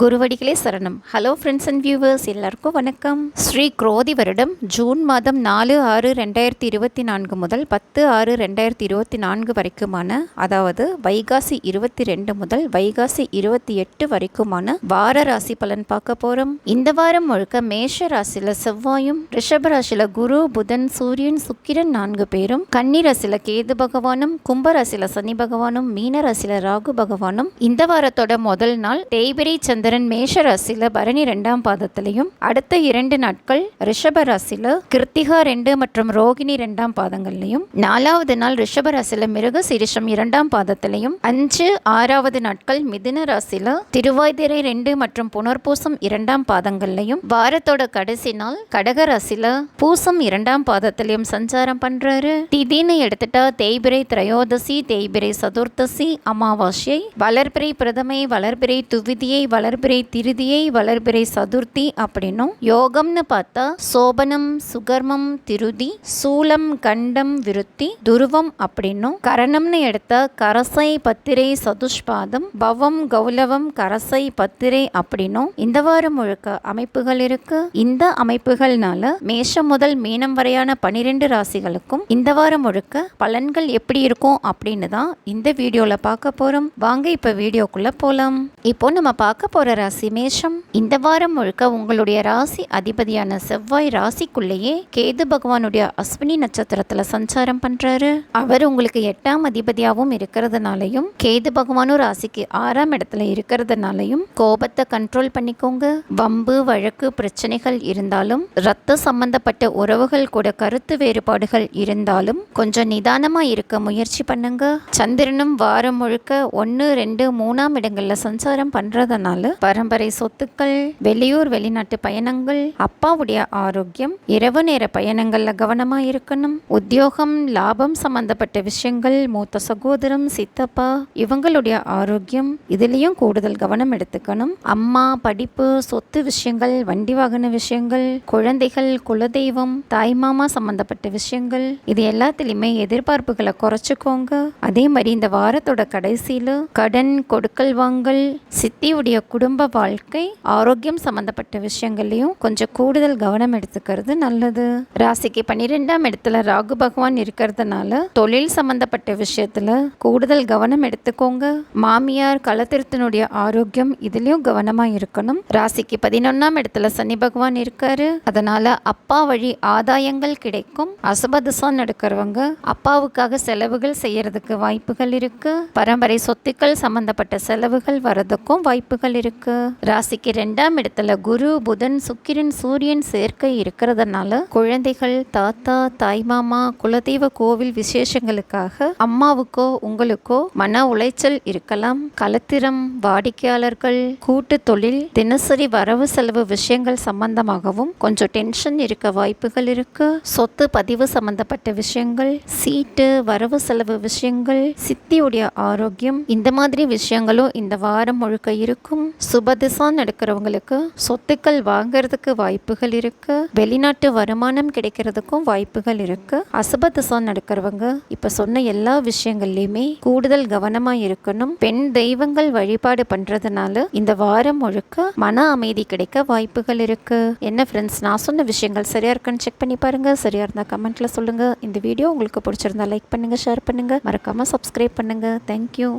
குருவடிகளே சரணம். Hello friends and viewers எல்லாருக்கும் வணக்கம். ஸ்ரீ குரோதி வருடம் ஜூன் மாதம் நாலு ஆறு ரெண்டாயிரத்தி இருபத்தி நான்கு முதல் பத்து ஆறு ரெண்டாயிரத்தி இருபத்தி நான்கு வரைக்குமான அதாவது வைகாசி இருபத்தி ரெண்டு முதல் வைகாசி இருபத்தி எட்டு வரைக்குமான வார ராசி பலன் பார்க்க போகிறோம் இந்த வாரம் முழுக்க மேஷ ராசியில் செவ்வாயும் ரிஷப ராசியில் குரு புதன் சூரியன் சுக்கிரன் நான்கு பேரும் கன்னி ராசியில் கேது பகவானும் கும்ப ராசியில் சனி பகவானும் மீன ராசியில் ராகு பகவானும் இந்த வாரத்தோட முதல் நாள் தேய்பிரை சந்திரன் மேஷ ராசியில் பரணி ரெண்டாம் பாதத்திலையும் அடுத்த இரண்டு நாட்கள் ரிஷப ராசியில் கிருத்திகா ரெண்டு மற்றும் ரோகிணி ரெண்டாம் பாதங்கள்லையும் நாலாவது நாள் ரிஷப ராசியில் மிருக சிரிஷம் இரண்டாம் பாதத்திலையும் அஞ்சு ஆறாவது நாட்கள் மிதுன ராசியில் திருவாய்திரை ரெண்டு மற்றும் புனர்பூசம் இரண்டாம் பாதங்கள்லையும் வாரத்தோட கடைசி நாள் கடக ராசியில் பூசம் இரண்டாம் பாதத்திலையும் சஞ்சாரம் பண்றாரு. திதின்னு எடுத்துட்டா தேய்பிரை திரையோதசி தேய்பிரை சதுர்த்தசி அமாவாசை வளர்பிறை பிரதமை வளர்பிறை துவிதியை வளர் வளர்பிறை திருதியை வளர்பிறை சதுர்த்தி அப்படின்னும் யோகம்னு பார்த்தா சோபனம் சுகர்மம் திருதி சூலம் கண்டம் விருத்தி துருவம் அப்படின்னும் கரணம்னு எடுத்த கரசை பத்திரை சதுஷ்பாதம் பவம் கௌலவம் கரசை பத்திரை அப்படின்னும் இந்த வாரம் முழுக்க அமைப்புகள் இருக்கு. இந்த அமைப்புகள்னால மேஷம் முதல் மீனம் வரையான பனிரெண்டு ராசிகளுக்கும் இந்த வாரம் முழுக்க பலன்கள் எப்படி இருக்கும் அப்படின்னு தான் இந்த வீடியோல பார்க்க போறோம். வாங்க இப்ப வீடியோக்குள்ள போலாம். இப்போ நம்ம பார்க்க போகிற ராசி மேஷம்? இந்த வாரம் முழுக்க உங்களுடைய ராசி அதிபதியான செவ்வாய் ராசிக்குள்ளேயே கேது பகவானுடைய அஸ்வினி நட்சத்திரத்தில் சஞ்சாரம் பண்ணுறாரு அவர் உங்களுக்கு எட்டாம் அதிபதியாகவும் இருக்கிறதுனாலையும் கேது பகவானும் ராசிக்கு ஆறாம் இடத்துல இருக்கிறதுனாலையும் கோபத்தை கண்ட்ரோல் பண்ணிக்கோங்க. வம்பு வழக்கு பிரச்சனைகள் இருந்தாலும் ரத்த சம்பந்தப்பட்ட உறவுகள் கூட கருத்து வேறுபாடுகள் இருந்தாலும் கொஞ்சம் நிதானமாக இருக்க முயற்சி பண்ணுங்க. சந்திரனும் வாரம் முழுக்க ஒன்று ரெண்டு மூணாம் இடங்களில் சஞ்சாரம் பண்ணுறதுனால பரம்பரை சொத்துக்கள் வெளியூர் வெளிநாட்டு பயணங்கள் அப்பாவுடைய ஆரோக்கியம் இரவு நேர பயணங்கள்ல கவனமா இருக்கணும். உத்தியோகம் லாபம் சம்பந்தப்பட்ட விஷயங்கள் மூத்த சகோதரம் சித்தப்பா இவங்களுடைய ஆரோக்கியம் இதுலயும் கூடுதல் கவனம் எடுத்துக்கணும். அம்மா படிப்பு சொத்து விஷயங்கள் வண்டி வாகன விஷயங்கள் குழந்தைகள் குலதெய்வம் தாய்மாமா சம்பந்தப்பட்ட விஷயங்கள் இது எல்லாத்துலயுமே எதிர்பார்ப்புகளை குறைச்சிக்கோங்க. அதே மாதிரி இந்த வாரத்தோட கடைசியில கடன் கொடுக்கல் வாங்கல் சித்தியுடைய குடும்ப வாழ்க்கை ஆரோக்கியம் சம்பந்தப்பட்ட விஷயங்கள்லையும் கொஞ்சம் கூடுதல் கவனம் எடுத்துக்கிறது நல்லது. ராசிக்கு பன்னிரெண்டாம் இடத்துல ராகு பகவான் இருக்கிறதுனால தொழில் சம்பந்தப்பட்ட விஷயத்துல கூடுதல் கவனம் எடுத்துக்கோங்க. மாமியார் களத்திருத்தினுடைய ஆரோக்கியம் இதுலயும் கவனமா இருக்கணும். ராசிக்கு பதினொன்னாம் இடத்துல சனி பகவான் இருக்காரு. அதனால அப்பா வழி ஆதாயங்கள் கிடைக்கும். அசுபதசம் நடக்கிறவங்க அப்பாவுக்காக செலவுகள் செய்யறதுக்கு வாய்ப்புகள் இருக்கு. பரம்பரை சொத்துக்கள் சம்பந்தப்பட்ட செலவுகள் வரதுக்கும் வாய்ப்புகள் இருக்கு. ராசிக்கு ரெண்டாம் இடத்துல குரு புதன் சுக்கிரன் சூரியன் சேர்க்கை இருக்கிறதுனால குழந்தைகள் தாத்தா தாய்மாமா குலதெய்வ கோவில் விசேஷங்களுக்காக அம்மாவுக்கோ உங்களுக்கோ மன உளைச்சல் இருக்கலாம். கலத்திரம் வாடிக்கையாளர்கள் கூட்டு தொழில் தினசரி வரவு செலவு விஷயங்கள் சம்பந்தமாகவும் கொஞ்சம் டென்ஷன் இருக்க வாய்ப்புகள் இருக்கு. சொத்து பதிவு சம்பந்தப்பட்ட விஷயங்கள் சீட்டு வரவு செலவு விஷயங்கள் சித்தியுடைய ஆரோக்கியம் இந்த மாதிரி விஷயங்களும் இந்த வாரம் முழுக்க இருக்கும். சுபதிசா நடக்கிறவங்களுக்கு சொத்துக்கள் வாங்குறதுக்கு வாய்ப்புகள் இருக்கு. வெளிநாட்டு வருமானம் கிடைக்கிறதுக்கும் வாய்ப்புகள் இருக்கு. அசுபதிசா நடக்கிறவங்க இப்ப சொன்ன எல்லா விஷயங்கள்லயுமே கூடுதல் கவனமா இருக்கணும். பெண் தெய்வங்கள் வழிபாடு பண்றதுனால இந்த வாரம் முழுக்க மன அமைதி கிடைக்க வாய்ப்புகள் இருக்கு. என்ன ஃப்ரெண்ட்ஸ் நான் சொன்ன விஷயங்கள் சரியா இருக்குன்னு செக் பண்ணி பாருங்க. சரியா இருந்தா கமெண்ட்ல சொல்லுங்க. இந்த வீடியோ உங்களுக்கு பிடிச்சிருந்தா லைக் பண்ணுங்க ஷேர் பண்ணுங்க. மறக்காம சப்ஸ்கிரைப் பண்ணுங்க. தேங்க்யூ